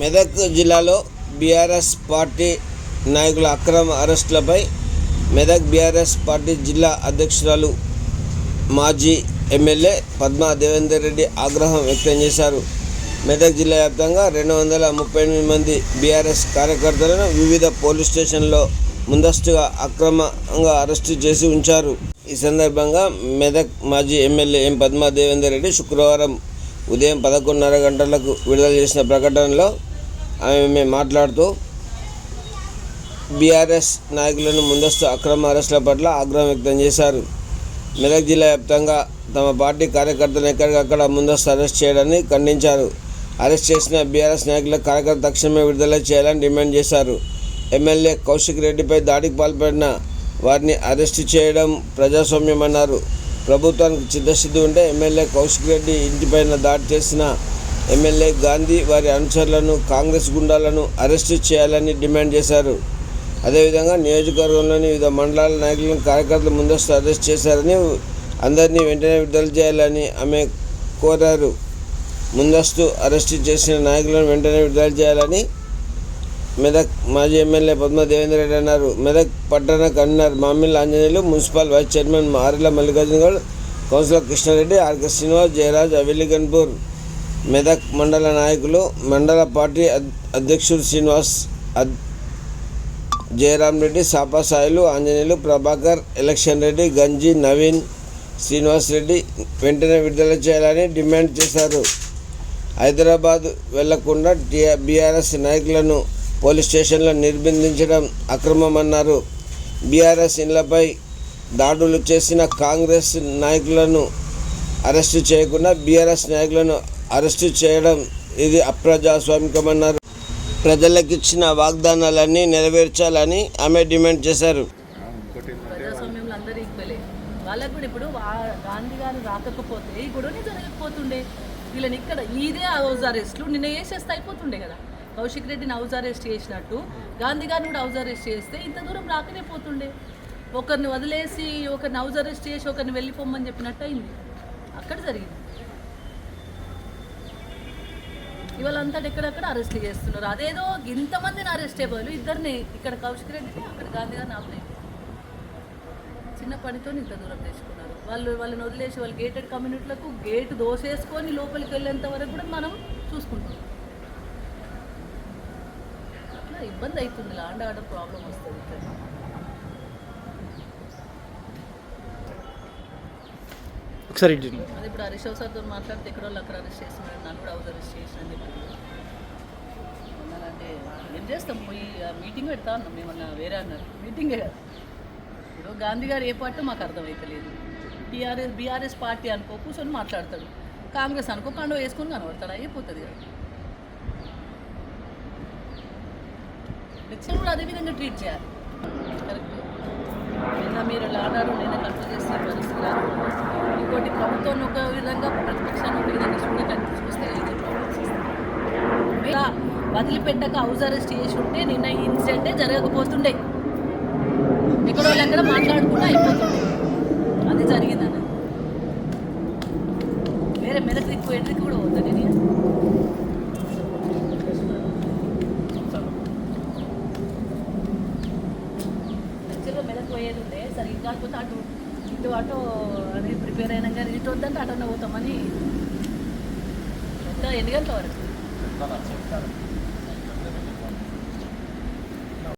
మెదక్ జిల్లాలో BRS party నాయకుల అక్రమ అరెస్టులపై మెదక్ బీఆర్ఎస్ పార్టీ జిల్లా అధ్యక్షురాలు మాజీ ఎమ్మెల్యే పద్మా దేవేందర్ రెడ్డి ఆగ్రహం వ్యక్తం చేశారు. మెదక్ జిల్లా వ్యాప్తంగా రెండు వందల ముప్పై ఎనిమిది మంది బీఆర్ఎస్ కార్యకర్తలను వివిధ పోలీస్ స్టేషన్లో ముందస్తుగా అక్రమంగా అరెస్టు చేసి ఉంచారు. ఈ సందర్భంగా మెదక్ మాజీ ఎమ్మెల్యే ఎం పద్మా దేవేందర్ రెడ్డి శుక్రవారం ఉదయం పదకొండున్నర గంటలకు విడుదల చేసిన ప్రకటనలో ఆమె మాట్లాడుతూ బీఆర్ఎస్ నాయకులను ముందస్తు అక్రమ అరెస్టుల పట్ల ఆగ్రహం వ్యక్తం చేశారు. మెదక్ జిల్లా వ్యాప్తంగా తమ పార్టీ కార్యకర్తలను ఎక్కడికక్కడ ముందస్తు అరెస్ట్ చేయడాన్ని ఖండించారు. అరెస్ట్ చేసిన బీఆర్ఎస్ నాయకుల కార్యకర్త తక్షణమే విడుదల చేయాలని డిమాండ్ చేశారు. ఎమ్మెల్యే కౌశిక్ రెడ్డిపై దాడికి పాల్పడిన వారిని అరెస్టు చేయడం ప్రజాస్వామ్యమన్నారు. ప్రభుత్వానికి చిత్తశుద్ధి ఉంటే ఎమ్మెల్యే కౌశిక్ రెడ్డి ఇంటిపైన దాడి చేసిన ఎమ్మెల్యే గాంధీ వారి అనుచరులను కాంగ్రెస్ గుండాలను అరెస్టు చేయాలని డిమాండ్ చేశారు. అదేవిధంగా నియోజకవర్గంలోని వివిధ మండలాల నాయకులను కార్యకర్తలు ముందస్తు అరెస్ట్ చేశారని అందరినీ వెంటనే విడుదల చేయాలని ఆమె కోరారు. ముందస్తు అరెస్టు చేసిన నాయకులను వెంటనే విడుదల చేయాలని మెదక్ మాజీ ఎమ్మెల్యే పద్మదేవేంద్ర రెడ్డి అన్నారు. మెదక్ పట్టణ కన్నర్ మామిల్ Anjaneyulu municipal vice chairman Arla Mallikarjuna Goud councillor Krishnareddy RK Srinivas Jayaraj అవిలిగన్పూర్ Medak మండల నాయకులు మండల పార్టీ అద్- అధ్యక్షుడు శ్రీనివాస్ జయరామ్ జయరాం రెడ్డి సాపాసాయిలు ఆంజనేయులు ప్రభాకర్ ఎలక్షన్ రెడ్డి గంజి నవీన్ శ్రీనివాస్ రెడ్డి వెంటనే విడుదల చేయాలని డిమాండ్ చేశారు. హైదరాబాద్ వెళ్ళకుండా టీఆర్ బీఆర్ఎస్ నాయకులను పోలీస్ స్టేషన్లో నిర్బంధించడం అక్రమమన్నారు. బీఆర్ఎస్ ఇళ్ళపై దాడులు చేసిన కాంగ్రెస్ నాయకులను అరెస్టు చేయకుండా బీఆర్ఎస్ నాయకులను అరెస్టు చేయడం ఇది అప్రజాస్వామికమన్నారు. ప్రజలకు ఇచ్చిన వాగ్దానాలన్నీ నెరవేర్చాలని ఆమె డిమాండ్ చేశారు. ప్రజాస్వామ్యంలో అందరూ ఈక్వలే వాళ్ళకు కూడా ఇప్పుడు గాంధీ గారు రాకపోతే ఈ గొడవనే జరగకపోతుండే. వీళ్ళని ఇక్కడ ఇదే హౌస్ అరెస్ట్లు నిన్న వేసేస్తే అయిపోతుండే కదా. కౌశిక్ రెడ్డిని హౌస్ అరెస్ట్ చేసినట్టు. గాంధీ గారిని కూడా హౌస్ అరెస్ట్ చేస్తే ఇంత దూరం రాకనే పోతుండే. ఒకరిని వదిలేసి ఒకరిని హౌస్ అరెస్ట్ చేసి ఒకరిని వెళ్ళిపోమని చెప్పినట్టు అయింది. అక్కడ జరిగింది. ఇవాళ అంతా ఎక్కడెక్కడ అరెస్ట్ చేస్తున్నారు? అదేదో ఇంతమందిని అరెస్ట్ అయిపోయారు ఇద్దరిని ఇక్కడ కౌశిక్ రెడ్డిని అక్కడ గాంధీ గారిని ఆపలేదు చిన్న పనితో ఇంత దూరం తెచ్చుకున్నారు. వాళ్ళు వాళ్ళని వదిలేసి వాళ్ళు గేటెడ్ కమ్యూనిటీలకు గేట్ దోసేసుకొని లోపలికి వెళ్ళేంత వరకు కూడా మనం చూసుకుంటాం ఇబ్బంది అవుతుంది. లాండ్ ఆర్డర్ ప్రాబ్లం వస్తుంది ఇక్కడ. ఒకసారి. అది ఇప్పుడు హరీష్ రావు సార్తో మాట్లాడితే ఎక్కడ వాళ్ళు అక్కడ అరెస్ట్ చేస్తున్నారు నన్ను కూడా హౌస్ అరెస్ట్ చేసిన చెప్పి అన్నారంటే ఏం చేస్తాం? పోయి మీటింగ్ పెడతా ఉన్నాం. మేమన్నా వేరే అన్నారు. మీటింగే కదా. ఇప్పుడు గాంధీ గారు ఏ పార్టీ మాకు అర్థమవుతలేదు టీఆర్ఎస్ బీఆర్ఎస్ పార్టీ అనుకో కూర్చొని మాట్లాడతాడు. కాంగ్రెస్ అనుకో కండవ వేసుకొని కనబడతాడు. అయిపోతుంది కదా. లెక్చర్ కూడా అదే విధంగా ట్రీట్ చేయాలి. కరెక్ట్ నిన్న మీరు లాడారు నిన్న కంట్రోల్ చేసే పరిస్థితి ఇంకోటి ప్రభుత్వం ఒక విధంగా ప్రతిపక్షాన్ని ఒక విధంగా చూడకండి చూస్తే ఇది ప్రాబ్లమ్స్ ఇలా వదిలిపెట్టక హౌస్ అరెస్ట్ చేసి ఉంటే నిన్న ఈ ఇన్సిడెంటే జరగకపోతుండే. ఎక్కడో ఎక్కడ మాట్లాడకుండా అయిపోతుండే అది జరిగిందన్న వేరే మెదక్ దిక్కు ఎడ్రికి కూడా పోతుంది నేను యాక్చువల్గా మెదక్ పోయేది ఉండే సరే కాకపోతే అటు ఇటు అటు అని ప్రిపేర్ అయినా కానీ ఇటు వద్దంటే అటు పోతామని. ఎంత? ఎన్ని గంటల వరకు?